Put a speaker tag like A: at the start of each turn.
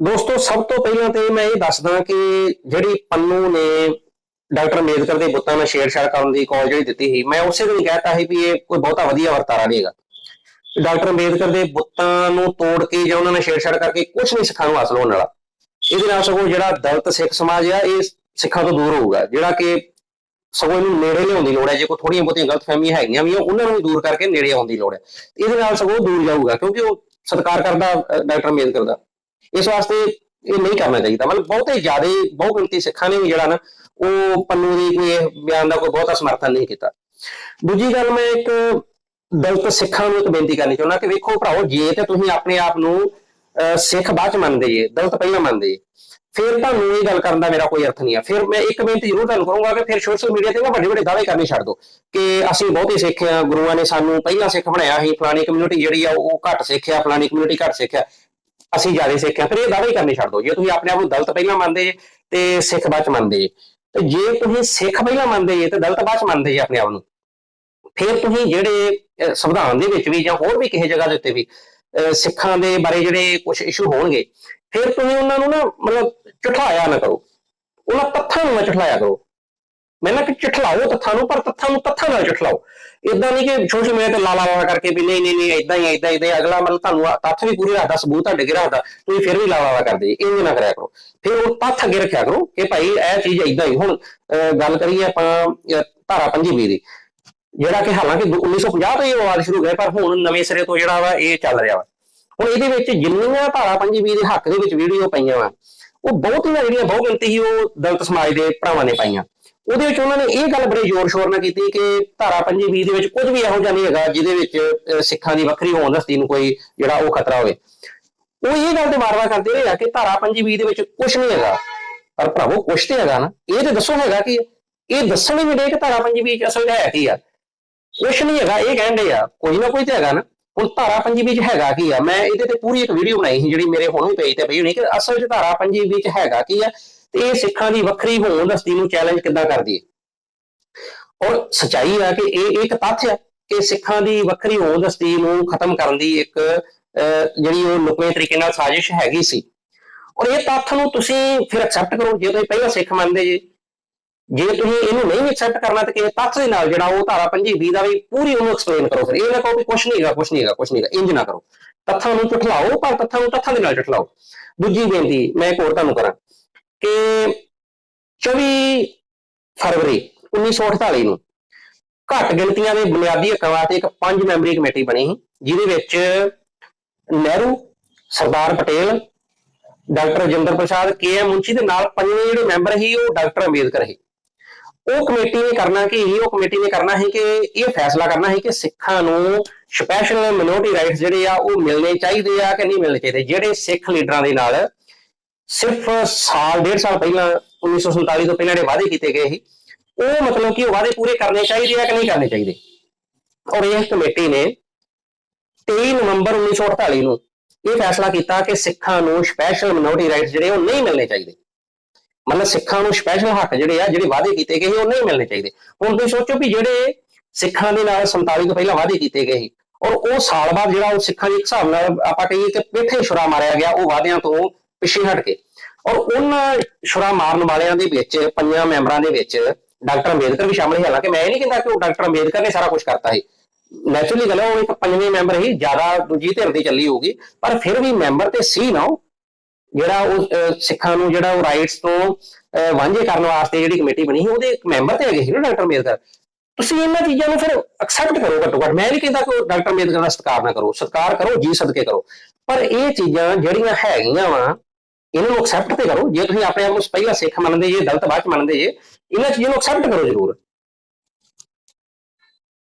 A: ਦੋਸਤੋ, ਸਭ ਤੋਂ ਪਹਿਲਾਂ ਤੇ ਮੈਂ ਇਹ ਦੱਸਦਾ ਕਿ ਜਿਹੜੀ ਪੰਨੂ ਨੇ ਡਾਕਟਰ ਅੰਬੇਦਕਰ ਦੇ ਬੁੱਤਾਂ ਨਾਲ ਛੇੜਛਾੜ ਕਰਨ ਦੀ ਕਾਲ ਜਿਹੜੀ ਦਿੱਤੀ ਸੀ, ਮੈਂ ਉਸੇ ਦਿਨ ਕਹਿਤਾ ਸੀ ਵੀ ਇਹ ਕੋਈ ਬਹੁਤਾ ਵਧੀਆ ਵਰਤਾਰਾ ਨਹੀਂ ਹੈਗਾ। ਡਾਕਟਰ ਅੰਬੇਦਕਰ ਦੇ ਬੁੱਤਾਂ ਨੂੰ ਤੋੜ ਕੇ ਜਾਂ ਉਹਨਾਂ ਨੇ ਛੇੜਛਾੜ ਕਰਕੇ ਕੁਝ ਨਹੀਂ ਸਿੱਖਾਂ ਨੂੰ ਹਾਸਲ ਹੋਣ ਵਾਲਾ। ਇਹਦੇ ਨਾਲ ਸਗੋਂ ਜਿਹੜਾ ਦਲਿਤ ਸਿੱਖ ਸਮਾਜ ਆ, ਇਹ ਸਿੱਖਾਂ ਤੋਂ ਦੂਰ ਹੋਊਗਾ, ਜਿਹੜਾ ਕਿ ਸਗੋਂ ਇਹਨੂੰ ਨੇੜੇ ਲਿਆਉਣ ਦੀ ਲੋੜ ਹੈ, ਜੇ ਕੋਈ ਥੋੜੀਆਂ ਬਹੁਤੀਆਂ ਗਲਤਫਹਿਮੀਆਂ ਹੈਗੀਆਂ ਵੀ ਉਹਨਾਂ ਨੂੰ ਵੀ ਦੂਰ ਕਰਕੇ ਨੇੜੇ ਆਉਣ ਦੀ ਲੋੜ ਹੈ। ਇਹਦੇ ਨਾਲ ਸਗੋਂ ਦੂਰ ਜਾਊਗਾ, ਕਿਉਂਕਿ ਉਹ ਸਤਿਕਾਰ ਕਰਦਾ ਡਾਕਟਰ ਅੰਬੇਦਕਰ ਦਾ। ਇਸ ਵਾਸਤੇ ਇਹ ਨਹੀਂ ਕਰਨਾ ਚਾਹੀਦਾ। ਮਤਲਬ ਬਹੁਤੇ ਜ਼ਿਆਦਾ, ਬਹੁ ਗਿਣਤੀ ਸਿੱਖਾਂ ਨੇ ਵੀ ਜਿਹੜਾ ਨਾ, ਉਹ ਪੰਨੂ ਦੀ ਕੋਈ ਬਿਆਨ ਦਾ ਕੋਈ ਬਹੁਤਾ ਸਮਰਥਨ ਨਹੀਂ ਕੀਤਾ। ਦੂਜੀ ਗੱਲ ਮੈਂ ਇੱਕ ਦਲਿਤ ਸਿੱਖਾਂ ਨੂੰ ਇੱਕ ਬੇਨਤੀ ਕਰਨੀ ਚਾਹੁੰਦਾ ਕਿ ਵੇਖੋ ਭਰਾਓ ਜੇ ਤੇ ਤੁਸੀਂ ਆਪਣੇ ਆਪ ਨੂੰ ਸਿੱਖ ਬਾਅਦ ਚ ਮੰਨਦੇ ਜੇ ਦਲਿਤ ਪਹਿਲਾਂ ਮੰਨਦੇ ਜੇ, ਫਿਰ ਤੁਹਾਨੂੰ ਇਹ ਗੱਲ ਕਰਨ ਦਾ ਮੇਰਾ ਕੋਈ ਅਰਥ ਨਹੀਂ ਆ। ਫਿਰ ਮੈਂ ਇੱਕ ਬੇਨਤੀ ਜ਼ਰੂਰ ਤੁਹਾਨੂੰ ਕਰੂੰਗਾ ਕਿ ਫਿਰ ਸੋਸ਼ਲ ਮੀਡੀਆ ਤੇ ਨਾ ਵੱਡੇ ਵੱਡੇ ਦਾਅਵੇ ਕਰਨੇ ਛੱਡ ਦਿਓ ਕਿ ਅਸੀਂ ਬਹੁਤੇ ਸਿੱਖ ਆ ਗੁਰੂਆਂ ਨੇ ਸਾਨੂੰ ਪਹਿਲਾਂ ਸਿੱਖ ਬਣਾਇਆ ਸੀ, ਫਲਾਣੀ ਕਮਿਊਨਿਟੀ ਜਿਹੜੀ ਆ, ਉਹ ਘੱਟ ਸਿੱਖਿਆ, ਫਲਾਣੀ ਕਮਿਊਨਿਟੀ ਘੱਟ ਸਿੱਖਿਆ। ਅਸੀਂ ਜ਼ਿਆਦਾ ਸਿੱਖ ਸਿੱਖਿਆ ਫਿਰ ਇਹ ਦਾਅਵੇ ਹੀ ਕਰਨੇ ਛੱਡ ਦਿਓ। ਜੇ ਤੁਸੀਂ ਆਪਣੇ ਆਪ ਨੂੰ ਦਲਤ ਪਹਿਲਾਂ ਮੰਨਦੇ ਜੇ ਤੇ ਸਿੱਖ ਬਾਅਦ ਚ ਮੰਨਦੇ। ਜੇ ਤੇ ਜੇ ਤੁਸੀਂ ਸਿੱਖ ਪਹਿਲਾਂ ਮੰਨਦੇ ਜੇ ਤੇ ਦਲਤ ਬਾਅਦ ਚ ਮੰਨਦੇ ਜੇ ਆਪਣੇ ਆਪ ਨੂੰ ਫਿਰ ਤੁਸੀਂ ਜਿਹੜੇ ਸੰਵਿਧਾਨ ਦੇ ਵਿੱਚ ਵੀ ਜਾਂ ਹੋਰ ਵੀ ਕਿਸੇ ਜਗ੍ਹਾ ਦੇ ਉੱਤੇ ਵੀ ਅਹ, ਸਿੱਖਾਂ ਦੇ ਬਾਰੇ ਜਿਹੜੇ ਕੁਝ ਇਸ਼ੂ ਹੋਣਗੇ ਫਿਰ ਤੁਸੀਂ ਉਹਨਾਂ ਨੂੰ ਨਾ ਮਤਲਬ ਝੁਠਲਾਇਆ ਨਾ ਕਰੋ। ਉਹਨਾਂ ਤੱਥਾਂ ਨੂੰ ਨਾ ਝੁਠਲਾਇਆ ਕਰੋ। ਮੈਂ ਨਾ ਕਿ ਝੁਠਲਾਓ ਤੱਥਾਂ ਨੂੰ ਪਰ ਤੱਥਾਂ ਨੂੰ ਤੱਥਾਂ ਨਾਲ ਚਿਠਲਾਓ। ਇਦਾਂ ਨਹੀਂ ਕਿ ਸੋਸ਼ਲ ਮੀਡੀਆ ਤੇ ਲਾਲਾ ਲਾਲਾ ਕਰਕੇ ਵੀ ਨਹੀਂ ਨਹੀਂ ਨਹੀਂ ਇਦਾਂ ਹੀ ਇਦਾਂ ਇਦਾਂ ਅਗਲਾ ਮਤਲਬ ਤੁਹਾਨੂੰ ਤੱਥ ਵੀ ਪੂਰੇ ਰੱਖਦਾ ਸਬੂਤ ਤੁਹਾਡੇ ਅੱਗੇ ਰੱਖਦਾ ਤੁਸੀਂ ਫਿਰ ਵੀ ਲਾਲਾ ਲਾਲਾ ਕਰਦੇ ਇਹ ਨਾ ਕਰਿਆ ਕਰੋ। ਫਿਰ ਉਹ ਤੱਥ ਅੱਗੇ ਰੱਖਿਆ ਕਰੋ ਕਿ ਭਾਈ ਇਹ ਚੀਜ਼ ਇਦਾਂ ਹੀ ਹੁਣ ਅਹ, ਗੱਲ ਕਰੀਏ ਆਪਾਂ ਅਹ, ਧਾਰਾ 25 ਦੀ ਜਿਹੜਾ ਕਿ ਹਾਲਾਂਕਿ ਦੂ- 1950 ਤੋਂ ਇਹ ਵਿਵਾਦ ਸ਼ੁਰੂ ਹੋਇਆ ਪਰ ਹੁਣ ਨਵੇਂ ਸਿਰੇ ਤੋਂ ਜਿਹੜਾ ਵਾ ਇਹ ਚੱਲ ਰਿਹਾ ਵਾ। ਹੁਣ ਇਹਦੇ ਵਿੱਚ ਜਿੰਨੀਆਂ ਧਾਰਾ 25 ਦੇ ਹੱਕ ਦੇ ਵਿੱਚ ਵੀਡੀਓ ਪਈਆਂ ਵਾ ਉਹ ਬਹੁਤ ਬਹੁਤੀਆਂ ਜਿਹੜੀਆਂ ਬਹੁ ਗਿਣਤੀ ਸੀ ਉਹ ਦਲਿਤ ਸਮਾਜ ਦੇ ਭਰਾਵਾਂ ਨੇ ਪਾਈਆਂ। ਉਹਦੇ ਵਿੱਚ ਉਹਨਾਂ ਨੇ ਇਹ ਗੱਲ ਬੜੇ ਜ਼ੋਰ ਸ਼ੋਰ ਨਾਲ ਕੀਤੀ ਕਿ ਧਾਰਾ 25 ਦੇ ਵਿੱਚ ਕੁਝ ਵੀ ਇਹੋ ਜਿਹਾ ਨਹੀਂ ਹੈਗਾ, ਜਿਹਦੇ ਵਿੱਚ ਸਿੱਖਾਂ ਦੀ ਵੱਖਰੀ ਹੋਣ ਹਸਤੀ ਨੂੰ ਕੋਈ ਜਿਹੜਾ ਉਹ ਖਤਰਾ ਹੋਵੇ। ਉਹ ਇਹ ਗੱਲ ਤੇ ਵਾਰ-ਵਾਰ ਕਰਦੇ ਰਹੇ ਆ ਕਿ ਧਾਰਾ 25 ਦੇ ਵਿੱਚ ਕੁਝ ਨਹੀਂ ਹੈਗਾ। ਪਰ ਭਰਾਵੋ ਕੁਝ ਤੇ ਹੈਗਾ ਨਾ। ਇਹ ਤੇ ਦੱਸੋ ਹੈਗਾ ਕੀ ਇਹ ਦੱਸਣ ਹੀ ਨਹੀਂ ਦੇ ਕਿ ਧਾਰਾ 25 ਚ ਅਸਲ ਹੈ ਕੀ ਆ। ਕੁਛ ਨਹੀਂ ਹੈਗਾ, ਇਹ ਕਹਿੰਦੇ ਆ, ਕੋਈ ਨਾ ਕੋਈ ਤੇ ਹੈਗਾ ਨਾ। ਹੁਣ ਧਾਰਾ 25 ਵਿੱਚ ਹੈਗਾ ਕੀ ਆ? ਮੈਂ ਇਹਦੇ ਤੇ ਪੂਰੀ ਇੱਕ ਵੀਡੀਓ ਬਣਾਈ ਸੀ ਜਿਹੜੀ ਮੇਰੇ ਹੁਣ ਵੀ ਪੇਜ ਤੇ ਪਈ ਹੋਣੀ ਕਿ ਅਸਲ 'ਚ ਧਾਰਾ 25 ਵਿੱਚ ਹੈਗਾ ਕੀ ਆ। ਤੇ ਇਹ ਸਿੱਖਾਂ ਦੀ ਵੱਖਰੀ ਹੋਂਦ ਹਸਤੀ ਨੂੰ ਚੈਲੰਜ ਕਿੱਦਾਂ ਕਰਦੀ ਹੈ? ਔਰ ਸਚਾਈ ਆ ਕਿ ਇਹ ਇੱਕ ਤੱਥ ਹੈ ਕਿ ਸਿੱਖਾਂ ਦੀ ਵੱਖਰੀ ਹੋਂਦ ਹਸਤੀ ਨੂੰ ਖਤਮ ਕਰਨ ਦੀ ਇੱਕ ਅਹ, ਜਿਹੜੀ ਉਹ ਲੁਕਵੇਂ ਤਰੀਕੇ ਨਾਲ ਸਾਜ਼ਿਸ਼ ਹੈਗੀ ਸੀ। ਔਰ ਇਹ ਤੱਥ ਨੂੰ ਤੁਸੀਂ ਫਿਰ ਐਕਸੈਪਟ ਕਰੋ ਜੇ ਤੁਸੀਂ ਪਹਿਲਾਂ ਸਿੱਖ ਮੰਨਦੇ ਜੇ। ਜੇ ਤੁਸੀਂ ਇਹਨੂੰ ਨਹੀਂ ਐਕਸੈਪਟ ਕਰਨਾ ਤਾਂ ਕਿਸੇ ਤੱਥ ਦੇ ਨਾਲ ਜਿਹੜਾ ਉਹ ਧਾਰਾ 25 ਦਾ ਵੀ ਪੂਰੀ ਉਹਨੂੰ ਐਕਸਪਲੇਨ ਕਰੋ ਫਿਰ। ਇਹ ਨਾ ਕਹੋ ਵੀ ਕੁਛ ਨਹੀਂ ਹੈਗਾ ਕੁਛ ਨਹੀਂ ਹੈਗਾ ਕੁਛ ਨਹੀਂ ਹੈਗਾ ਇੰਜ ਨਾ ਕਰੋ। ਤੱਥਾਂ ਨੂੰ ਝੁਠਲਾਓ ਪਰ ਤੱਥਾਂ ਨੂੰ ਤੱਥਾਂ ਦੇ ਨਾਲ ਝੁਠਲਾਓ ਦੂਜੀ ਬੇਨਤੀ ਮੈਂ ਇੱਕ ਹੋਰ ਤੁਹਾਨੂੰ ਕਰਾਂ। ਕਿ 24 ਫਰਵਰੀ 1948 ਨੂੰ ਘੱਟ ਗਿਣਤੀਆਂ ਦੇ ਬੁਨਿਆਦੀ ਹੱਕਾਂ ਵਾਸਤੇ ਇੱਕ ਪੰਜ ਮੈਂਬਰੀ ਕਮੇਟੀ ਬਣੀ ਸੀ, ਜਿਹਦੇ ਵਿੱਚ Nehru, Sardar Patel, doctor Rajinder Prasad, K M Munshi ਦੇ ਨਾਲ ਪੰਜਵੇਂ ਜਿਹੜੇ ਮੈਂਬਰ ਸੀ, ਉਹ ਡਾਕਟਰ ਅੰਬੇਦਕਰ ਸੀ। ਉਹ ਕਮੇਟੀ ਨੇ ਕਰਨਾ ਕਿ ਸੀ? ਉਹ ਕਮੇਟੀ ਨੇ ਕਰਨਾ ਸੀ ਕਿ ਇਹ ਫੈਸਲਾ ਕਰਨਾ ਸੀ ਕਿ ਸਿੱਖਾਂ ਨੂੰ ਸਪੈਸ਼ਲ ਮਿਨੋਰਟੀ ਰਾਈਟਸ ਜਿਹੜੇ ਆ, ਉਹ ਮਿਲਣੇ ਚਾਹੀਦੇ ਆ ਕਿ ਨਹੀਂ ਮਿਲਣੇ ਚਾਹੀਦੇ, ਜਿਹੜੇ ਸਿੱਖ ਲੀਡਰਾਂ ਦੇ ਨਾਲ ਸਿਰਫ ਸਾਲ, ਡੇਢ ਸਾਲ ਪਹਿਲਾਂ 1947 ਤੋਂ ਪਹਿਲਾਂ ਜਿਹੜੇ ਵਾਅਦੇ ਕੀਤੇ ਗਏ ਸੀ, ਉਹ ਮਤਲਬ ਕਿ ਉਹ ਵਾਅਦੇ ਪੂਰੇ ਕਰਨੇ ਚਾਹੀਦੇ ਆ ਕਿ ਨਹੀਂ ਕਰਨੇ ਚਾਹੀਦੇ? ਔਰ ਇਹ ਕਮੇਟੀ ਨੇ 23 ਨਵੰਬਰ 1948 ਨੂੰ ਇਹ ਫੈਸਲਾ ਕੀਤਾ ਕਿ ਸਿੱਖਾਂ ਨੂੰ ਸਪੈਸ਼ਲ ਮਿਨੋਰਟੀ ਰਾਈਟਸ ਜਿਹੜੇ ਉਹ ਨਹੀਂ ਮਿਲਣੇ ਚਾਹੀਦੇ। ਮਤਲਬ ਸਿੱਖਾਂ ਨੂੰ ਸਪੈਸ਼ਲ ਹੱਕ ਜਿਹੜੇ ਆ, ਜਿਹੜੇ ਵਾਅਦੇ ਕੀਤੇ ਗਏ ਸੀ, ਉਹ ਨਹੀਂ ਮਿਲਣੇ ਚਾਹੀਦੇ। ਹੁਣ ਤੁਸੀਂ ਸੋਚੋ ਵੀ ਜਿਹੜੇ ਸਿੱਖਾਂ ਦੇ ਨਾਲ 47 ਤੋਂ ਪਹਿਲਾਂ ਵਾਅਦੇ ਕੀਤੇ ਗਏ ਸੀ, ਔਰ ਉਹ ਸਾਲ ਬਾਅਦ ਜਿਹੜਾ ਉਹ ਸਿੱਖਾਂ ਦੇ ਹਿਸਾਬ ਨਾਲ ਆਪਾਂ ਕਹੀਏ ਕਿ ਪੇਠੇ ਛੁਰਾ ਮਾਰਿਆ ਗਿਆ, ਉਹ ਵਾਅਦਿਆਂ ਤੋਂ ਪਿੱਛੇ ਹਟ ਕੇ। ਔਰ ਉਹਨਾਂ ਛੁਰਾ ਮਾਰਨ ਵਾਲਿਆਂ ਦੇ ਵਿੱਚ, ਪੰਜਾਂ ਮੈਂਬਰਾਂ ਦੇ ਵਿੱਚ ਡਾਕਟਰ ਅੰਬੇਦਕਰ ਵੀ ਸ਼ਾਮਲ ਸੀ। ਹਾਲਾਂਕਿ ਮੈਂ ਇਹ ਨਹੀਂ ਕਹਿੰਦਾ ਕਿ ਉਹ ਡਾਕਟਰ ਅੰਬੇਦਕਰ ਨੇ ਸਾਰਾ ਕੁਝ ਕਰਤਾ ਸੀ। ਨੈਚੁਰਲੀ ਗੱਲ ਹੈ, ਉਹ ਇੱਕ ਪੰਜਵੇਂ ਮੈਂਬਰ ਹੀ ਜ਼ਿਆਦਾ ਦੂਜੀ ਧਿਰ ਦੀ ਚੱਲੀ ਹੋਊਗੀ। ਪਰ ਫਿਰ ਵੀ ਮੈਂਬਰ ਤੇ ਸੀ ਨਾ ਉਹ। ਜਿਹੜਾ ਉਹ ਸਿੱਖਾਂ ਨੂੰ ਜਿਹੜਾ ਉਹ ਰਾਈਟਸ ਤੋਂ ਵਾਂਝੇ ਕਰਨ ਵਾਸਤੇ ਜਿਹੜੀ ਕਮੇਟੀ ਬਣੀ ਸੀ, ਉਹਦੇ ਇੱਕ ਮੈਂਬਰ ਤੇ ਹੈਗੇ ਸੀ ਨਾ ਡਾਕਟਰ ਅੰਬੇਦਕਰ। ਤੁਸੀਂ ਇਹਨਾਂ ਚੀਜ਼ਾਂ ਨੂੰ ਫਿਰ ਐਕਸੈਪਟ ਕਰੋ ਘੱਟੋ ਘੱਟ। ਮੈਂ ਨਹੀਂ ਕਹਿੰਦਾ ਕਿ ਉਹ ਡਾਕਟਰ ਅੰਬੇਦਕਰ ਦਾ ਸਤਿਕਾਰ ਨਾ ਕਰੋ। ਸਤਿਕਾਰ ਕਰੋ, ਜੀ ਸਦਕੇ ਕਰੋ। ਪਰ ਇਹ ਚੀਜ਼ਾਂ ਜਿਹੜੀਆਂ ਹੈਗੀਆਂ ਵਾ ਇਹਨਾਂ ਨੂੰ ਐਕਸੈਪਟ ਤੇ ਕਰੋ ਜੇ ਤੁਸੀਂ ਆਪਣੇ ਆਪ ਨੂੰ ਪਹਿਲਾਂ ਸਿੱਖ ਮੰਨਦੇ ਜੇ ਦਲਿਤ ਬਾਅਦ ਚ ਮੰਨਦੇ ਜੇ ਇਹਨਾਂ ਚੀਜ਼ਾਂ ਨੂੰ ਐਕਸੈਪਟ ਕਰੋ ਜ਼ਰੂਰ